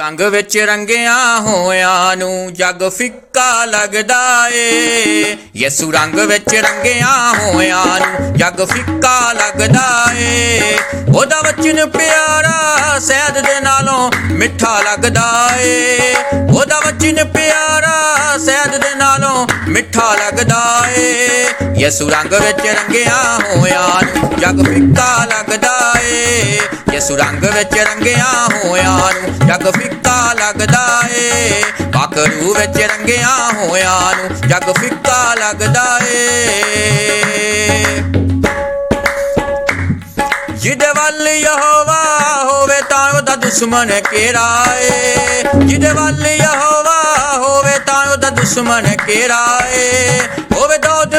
ਰੰਗ ਵਿੱਚ ਰੰਗਿਆ ਹੋਇਆਂ ਨੂੰ ਜਗ ਫਿੱਕਾ ਲੱਗਦਾ ਏ। ਯਿਸੂ ਰੰਗ ਵਿੱਚ ਰੰਗਿਆ ਹੋਇਆਂ ਨੂੰ ਜਗ ਫਿੱਕਾ ਲੱਗਦਾ ਏ। ਉਹਦਾ ਵਚਨ ਪਿਆਰਾ ਸਹਿਦ ਦੇ ਨਾਲੋਂ ਮਿੱਠਾ ਲੱਗਦਾ ਏ। ਉਹਦਾ ਵਚਨ ਪਿਆਰਾ ਸਹਿਦ ਦੇ ਨਾਲੋਂ ਮਿੱਠਾ ਲੱਗਦਾ ਏ। ਯਿਸੂ ਰੰਗ ਵਿੱਚ ਰੰਗਿਆ ਹੋਇਆਂ ਨੂੰ ਜਗ ਫਿੱਕਾ ਲੱਗਦਾ ਏ। ਯਿਸੂ ਰੰਗ ਵਿੱਚ ਰੰਗਿਆਂ ਹੋਇਆਂ ਨੂੰ ਜਗ ਫਿੱਕਾ ਲੱਗਦਾ ਏ। ਬਾਕਰੂ ਵਿੱਚ ਰੰਗਿਆ ਹੋਇਆ ਨੂੰ ਜਗ ਫਿੱਕਾ ਲੱਗਦਾ ਏ। ਜਿਹਦੇ ਵੱਲ ਯਹੋਵਾ ਹੋਵੇ ਤਾਂ ਉਹਦਾ ਦੁਸ਼ਮਣ ਕਿਹੜਾ ਏ। ਜਿਹਦੇ ਵੱਲ ਯਹੋਵਾ ਹੋਵੇ ਤਾਂ ਉਹਦਾ ਦੁਸ਼ਮਣ ਕਿਹੜਾ ਏ। ਹੋਵੇ ਦੋਦ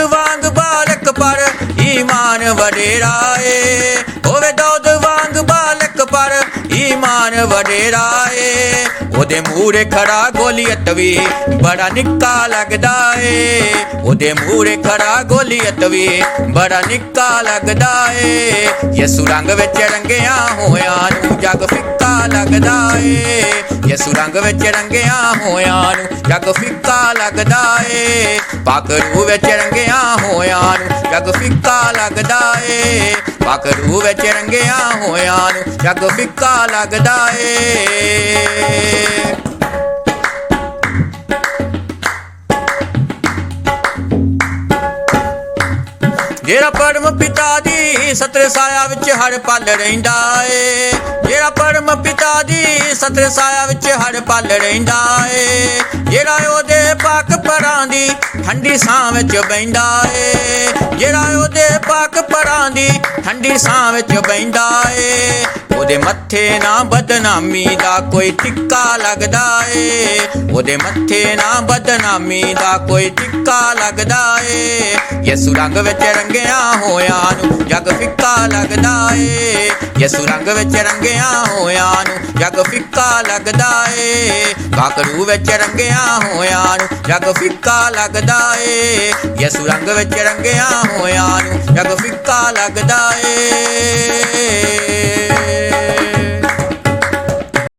ਈਮਾਨ ਵਡੇਰਾ ਏ। ਉਹਦੇ ਮੂਹਰੇ ਖੜਾ ਗੋਲੀਅਤ ਵੀ ਬੜਾ ਨਿੱਕਾ ਲੱਗਦਾ ਏ। ਉਹਦੇ ਮੂਹਰੇ ਖੜਾ ਗੋਲੀਅਤ ਵੀ ਬੜਾ ਨਿੱਕਾ ਲੱਗਦਾ ਏ। ਯਿਸੂ ਰੰਗ ਵਿੱਚ ਰੰਗਿਆ ਹੋਇਆ ਨੂੰ ਜਗ ਫਿੱਕਾ ਲੱਗਦਾ ਏ। ਯਿਸੂ ਰੰਗ ਵਿੱਚ ਰੰਗਿਆ ਹੋਇਆ ਨੂੰ, ਜਗ ਫਿੱਕਾ ਲੱਗਦਾ ਏ। ਪਾਕਰੂ ਵਿੱਚ ਰੰਗਿਆ ਹੋਇਆਂ ਨੂੰ, ਜਗ ਫਿੱਕਾ ਲੱਗਦਾ ਏ। ਪਾਕਰੂ ਵਿੱਚ ਰੰਗਿਆ ਹੋਇਆਂ ਨੂੰ, ਜਗ ਫਿੱਕਾ ਲੱਗਦਾ ਏ। ਜਿਹੜਾ ਪਰਮ ਪਿਤਾ ਦੀ ਸਤਰ ਸਾਇਆ ਵਿੱਚ ਹਰ ਪਲ ਰਹਿੰਦਾ ਏ, ਜਿਹੜਾ ਪਿਤਾ ਦੀ ਸਤਰ ਸਾਇਆ ਵਿੱਚ ਹੜ ਪਲ ਰਹਿੰਦਾ ਏ। ਜਿਹੜਾ ਉਹਦੇ ਪਾਕ ਪਰਾਂ ਦੀ ਠੰਡੀ ਛਾਂ ਵਿੱਚ ਬੈੰਦਾ ਏ। ਜਿਹੜਾ ਉਹਦੇ ਪਾਕ ਪਰਾਂ ਦੀ ਠੰਡੀ ਛਾਂ ਵਿੱਚ ਬੈੰਦਾ ਏ। ਉਹਦੇ ਮੱਥੇ ਨਾ ਬਦਨਾਮੀ ਦਾ ਕੋਈ ਟਿੱਕਾ ਲੱਗਦਾ ਏ। ਉਹਦੇ ਮੱਥੇ ਨਾ ਬਦਨਾਮੀ ਦਾ ਕੋਈ ਟਿੱਕਾ ਲੱਗਦਾ ਏ। ਯਿਸੂ ਰੰਗ ਵਿੱਚ ਰੰਗਿਆ ਹੋਇਆ ਨੂੰ ਜਗ ਫਿੱਕਾ ਲੱਗਦਾ ਏ। ਯਿਸੂ ਰੰਗ ਵਿੱਚ ਰੰਗਿਆ ਹੋਇਆ ਨੂੰ ਜਗ ਫਿੱਕਾ ਲੱਗਦਾ ਏ। ਕਾਕੜੂ ਵਿੱਚ ਰੰਗਿਆ ਹੋਇਆ ਨੂੰ ਜਗ ਫਿੱਕਾ ਲੱਗਦਾ ਏ। ਯਿਸੂ ਰੰਗ ਵਿੱਚ ਰੰਗਿਆ ਹੋਇਆ ਨੂੰ ਜਗ ਫਿੱਕਾ ਲੱਗਦਾ ਏ।